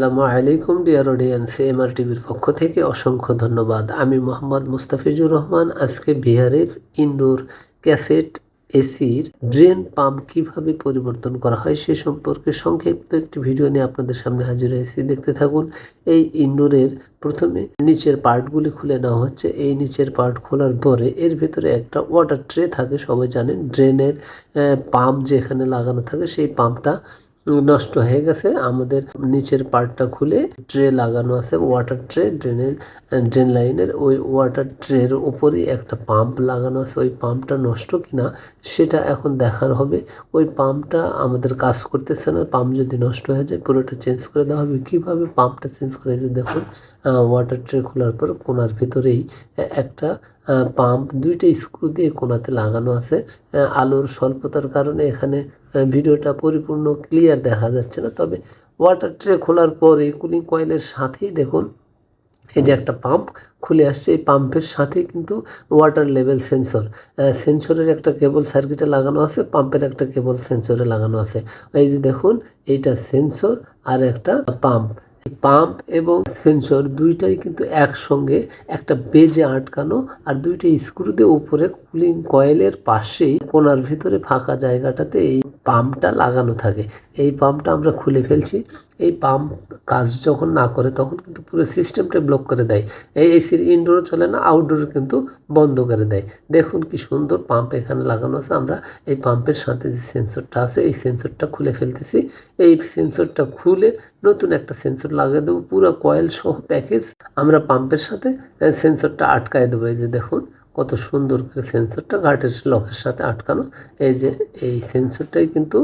আসসালামু আলাইকুম dear audience MR টিভির পক্ষ থেকে অসংখ্য ধন্যবাদ। আমি মোহাম্মদ মুস্তাফিজুর রহমান, আজকে বিহারের ইনডোর ক্যাসেট এসির ড্রেন পাম্প কীভাবে পরিবর্তন করা হয় সে সম্পর্কে সংক্ষিপ্ত একটি ভিডিও নিয়ে আপনাদের সামনে হাজির হয়েছি। দেখতে থাকুন, এই ইনডোরের প্রথমে নিচের পার্টগুলি খুলে নেওয়া হচ্ছে। এই নিচের পার্ট খোলার পরে এর ভিতরে একটা ওয়াটার ট্রে থাকে, সবাই জানেন ড্রেনের পাম্প যেখানে লাগানো থাকে, সেই পাম্পটা নষ্ট হয়ে গেছে। আমাদের নিচের পার্টটা খুলে ট্রে লাগানো আছে ওয়াটার ট্রে ড্রেনের ড্রেন লাইনের ওই ওয়াটার ট্রের ওপরেই একটা পাম্প লাগানো আছে। ওই পাম্পটা নষ্ট কিনা সেটা এখন দেখার হবে। ওই পাম্পটা আমাদের কাজ করতেছে না। পাম্প যদি নষ্ট হয়ে যায়, পুরোটা চেঞ্জ করে দেওয়া হবে। কীভাবে পাম্পটা চেঞ্জ করে যে দেখুন ওয়াটার ট্রে খোলার পর কোনার ভিতরেই একটা পাম্প দুইটা স্ক্রু দিয়ে কোনাতে লাগানো আছে। আলোর স্বল্পতার কারণে এখানে ভিডিওটা পরিপূর্ণ ক্লিয়ার দেখা যাচ্ছে না। তবে ওয়াটার ট্রে খোলার পরে কুলিং কয়েলের সাথেই দেখুন, এই যে একটা পাম্প খুলে আসছে, এই পাম্পের সাথে কিন্তু ওয়াটার লেভেল সেন্সর সেন্সরের একটা কেবল সার্কিটে লাগানো আছে পাম্পের একটা কেবল সেন্সরে লাগানো আছে। এই যে দেখুন, এইটা সেন্সর আর একটা পাম্প পাম্প এবং সেন্সর দুইটাই কিন্তু একসঙ্গে একটা বেজে আটকানো আর দুইটা স্ক্রু দিয়ে উপরে কুলিং কয়েলের পাশেই কোনার ভিতরে ফাঁকা জায়গাটাতে এই পাম্পটা লাগানো থাকে। এই পাম্পটা আমরা খুলে ফেলছি। এই পাম্প কাজ যখন না করে তখন কিন্তু পুরো সিস্টেমটা ব্লক করে দেয়। এই এসির ইনডোরও চলে না আউটডোর কিন্তু বন্ধ করে দেয়। দেখুন কি সুন্দর পাম্প এখানে লাগানো আছে। আমরা এই পাম্পের সাথে যে সেন্সরটা আছে, এই সেন্সরটা খুলে ফেলতেছি। এই সেন্সরটা খুলে নতুন একটা সেন্সর লাগিয়ে দেবো। পুরো কয়েল সহ প্যাকেজ আমরা পাম্পের সাথে সেন্সরটা আটকায় দেবো। এই যে দেখুন কত সুন্দর করে সেন্সরটা গার্ডের লকের সাথে আটকানো। এই যে, এই সেন্সরটাই কিন্তু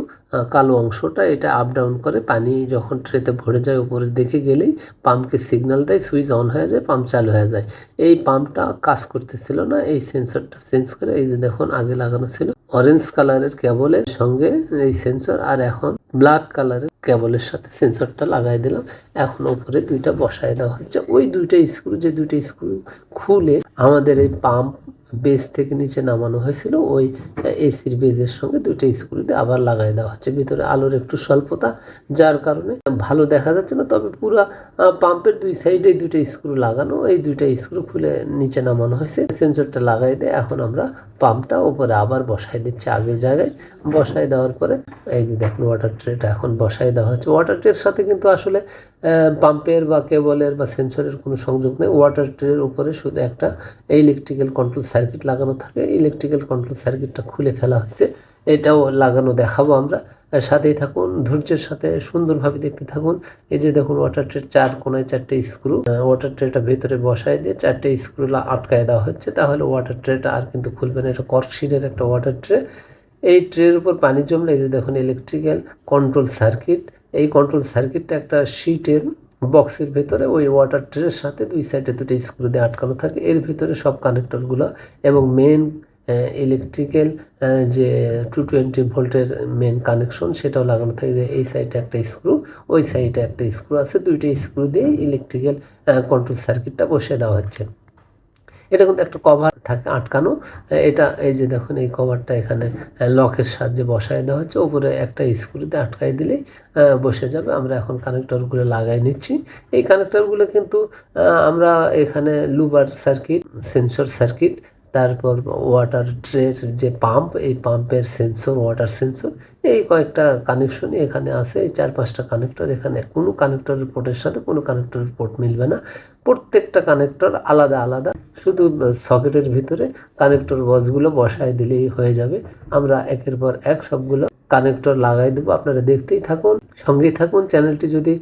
কালো অংশটা, এটা আপ ডাউন করে পানি যখন ট্রেতে ভরে যায়, উপরের দিকে গেলেই পাম্পকে সিগন্যাল দেয় সুইচ অন হয়ে যায় পাম্প চালু হয়ে যায়। এই পাম্পটা কাজ করতেছিল না, এই সেন্সরটা চেঞ্জ করে, এই যে দেখুন, আগে লাগানো ছিল অরেঞ্জ কালারের কেবলের সঙ্গে এই সেন্সর আর এখন ব্ল্যাক কালারের কেবলের সাথে সেন্সরটা লাগাই দিলাম। এখন উপরে দুইটা বসায় দেওয়া হচ্ছে। ওই দুইটা স্ক্রু যে দুইটা স্ক্রু খুলে আমাদের এই পাম্প বেস থেকে নিচে নামানো হয়েছিল, ওই এসির বেজের সঙ্গে দুইটা স্ক্রু দিয়ে আবার লাগাই দেওয়া হচ্ছে। ভিতরে আলোর একটু স্বল্পতা, যার কারণে ভালো দেখা যাচ্ছে না, তবে পুরো পাম্পের দুই সাইডে দুইটা স্ক্রু লাগানো, এই দুইটা স্ক্রু খুলে নিচে নামানো হয়েছে। সেন্সরটা লাগাই দিয়ে এখন আমরা পাম্পটা উপরে আবার বসাই দিচ্ছি আগের জায়গায়। বসাই দেওয়ার পরে, এই যে দেখুন ওয়াটার ট্রেটা এখন বসাই দেওয়া হচ্ছে। ওয়াটার ট্রের সাথে কিন্তু আসলে পাম্পের বা কেবলের বা সেন্সরের কোনো সংযোগ নেই। ওয়াটার ট্রের উপরে শুধু একটা ইলেকট্রিক্যাল কন্ট্রোল সার্কিট লাগানো থাকে। ইলেকট্রিক্যাল কন্ট্রোল সার্কিটটা খুলে ফেলা হয়েছে। এটাও লাগানো দেখাবো আমরা। সাথেই থাকুন, ধৈর্যের সাথে সুন্দরভাবে দেখতে থাকুন। এই যে দেখুন ওয়াটার ট্রের চার কোনায় চারটে স্ক্রু ওয়াটার ট্রেটা ভেতরে বসায় দিয়ে চারটে স্ক্রু আটকায় দেওয়া হচ্ছে। তাহলে ওয়াটার ট্রেটা আর কিন্তু খুলবে না। এটা কর্কশিটের একটা ওয়াটার ট্রে এই ট্রের উপর পানি জমলে এই যে দেখুন ইলেকট্রিক্যাল কন্ট্রোল সার্কিট এই কন্ট্রোল সার্কিটটা একটা শিটের বক্সের ভেতরে, ওই ওয়াটার ট্রের সাথে দুই সাইডে দুটো স্ক্রু দিয়ে আটকানো থাকে। এর ভিতরে সব কানেক্টরগুলো এবং মেন ইলেকট্রিক্যাল যে টু টোয়েন্টি ভোল্টের মেন কানেকশন সেটাও লাগানো থাকে যে এই সাইডে একটা স্ক্রু ওই সাইডে একটা স্ক্রু আছে। দুইটা স্ক্রু দিয়ে ইলেকট্রিক্যাল কন্ট্রোল সার্কিটটা বসিয়ে দেওয়া হচ্ছে। এটা কিন্তু একটা কভার থাকে, আটকানো। এটা এই যে দেখুন, এই কভারটা এখানে লকের সাহায্যে বসায় দেওয়া হচ্ছে। উপরে একটা স্ক্রুতে আটকাই দিলেই বসে যাবে। আমরা এখন কানেক্টরগুলো লাগাই নিচ্ছি। এই কানেক্টরগুলো কিন্তু আমরা এখানে লুবার সার্কিট, সেন্সর সার্কিট তারপর ওয়াটার ট্রের যে পাম্প এই পাম্পের সেন্সর ওয়াটার সেন্সর এই কয়েকটা কানেকশন এখানে আছে, এই চার পাঁচটা কানেক্টর এখানে। কোনো কানেক্টরের পোর্টের সাথে কোনো কানেক্টরের পোর্ট মিলবে না। প্রত্যেকটা কানেক্টর আলাদা আলাদা। শুধু সকেটের ভিতরে কানেক্টর বসগুলো বসায় দিলেই হয়ে যাবে। আমরা একের পর এক সবগুলো কানেক্টর লাগাই দেবো। আপনারা দেখতেই থাকুন, সঙ্গেই থাকুন। চ্যানেলটি যদি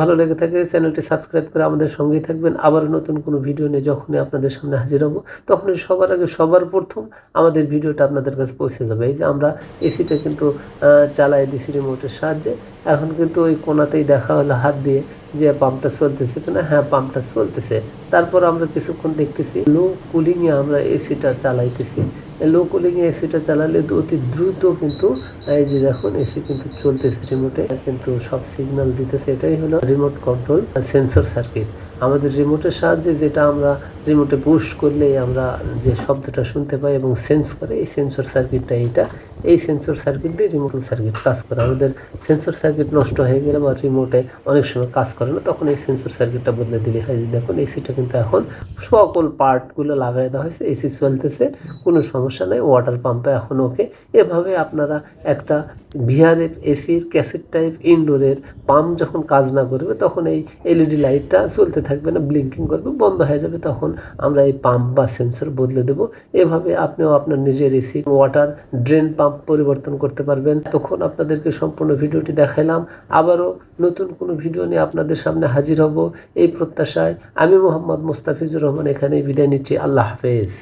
ভালো লেগে থাকে, চ্যানেলটি সাবস্ক্রাইব করে আমাদের সঙ্গেই থাকবেন। আবার নতুন কোনো ভিডিও নিয়ে যখনই আপনাদের সামনে হাজির হব, তখনই সবার আগে সবার প্রথম আমাদের ভিডিওটা আপনাদের কাছে পৌঁছে যাবে। এই যে আমরা এসিটা কিন্তু চালাই দিছি রিমোটের সাহায্যে। এখন কিন্তু ওই কোনাতেই দেখা হলো হাত দিয়ে যে পাম্পটা চলতেছে কিনা। হ্যাঁ পাম্পটা চলতেছে। তারপর আমরা কিছুক্ষণ দেখতেছি, লো কুলিংয়ে আমরা এসিটা চালাইতেছি। লো কুলিংয়ে এসিটা চালালে অতি দ্রুত কিন্তু, এই যে দেখুন, এসি কিন্তু চলতেছে রিমোটে কিন্তু সব সিগন্যাল দিতেছে, এটাই হলো রিমোট কন্ট্রোল সেন্সর সার্কিট আমাদের রিমোটের সাহায্যে যেটা আমরা রিমোটে পুশ করলেই আমরা যে শব্দটা শুনতে পাই এবং সেন্স করে, এই সেন্সর সার্কিটটা এইটা, এই সেন্সর সার্কিট দিয়ে রিমোট সার্কিট কাজ করে। আমাদের সেন্সর সার্কিট নষ্ট হয়ে গেলে বা রিমোটে অনেক সময় কাজ করে না, তখন এই সেন্সর সার্কিটটা বদলে দিলে হয়। দেখুন এসিটা কিন্তু এখন সকল পার্টগুলো লাগাই দেওয়া হয়েছে এসি চলতেছে, কোনো সমস্যা নেই ওয়াটার পাম্পে এখন ওকে এভাবে আপনারা একটা ভিআরএফ এসির ক্যাসেট টাইপ ইনডোরের পাম্প যখন কাজ না করবে, তখন এই এলইডি লাইটটা চলতে থাকবে না ব্লিঙ্কিং করবে, বন্ধ হয়ে যাবে, তখন আমরা এই পাম্প বা সেন্সর বদলে দেব। এভাবে আপনিও আপনার নিজের এসি ওয়াটার ড্রেন পাম্প পরিবর্তন করতে পারবেন। তখন আপনাদেরকে সম্পূর্ণ ভিডিওটি দেখাইলাম আবারও নতুন কোনো ভিডিও নিয়ে আপনাদের সামনে হাজির হব। এই প্রত্যাশায় আমি মোহাম্মদ মুস্তাফিজুর রহমান এখানেই বিদায় নিচ্ছি। আল্লাহ হাফেজ।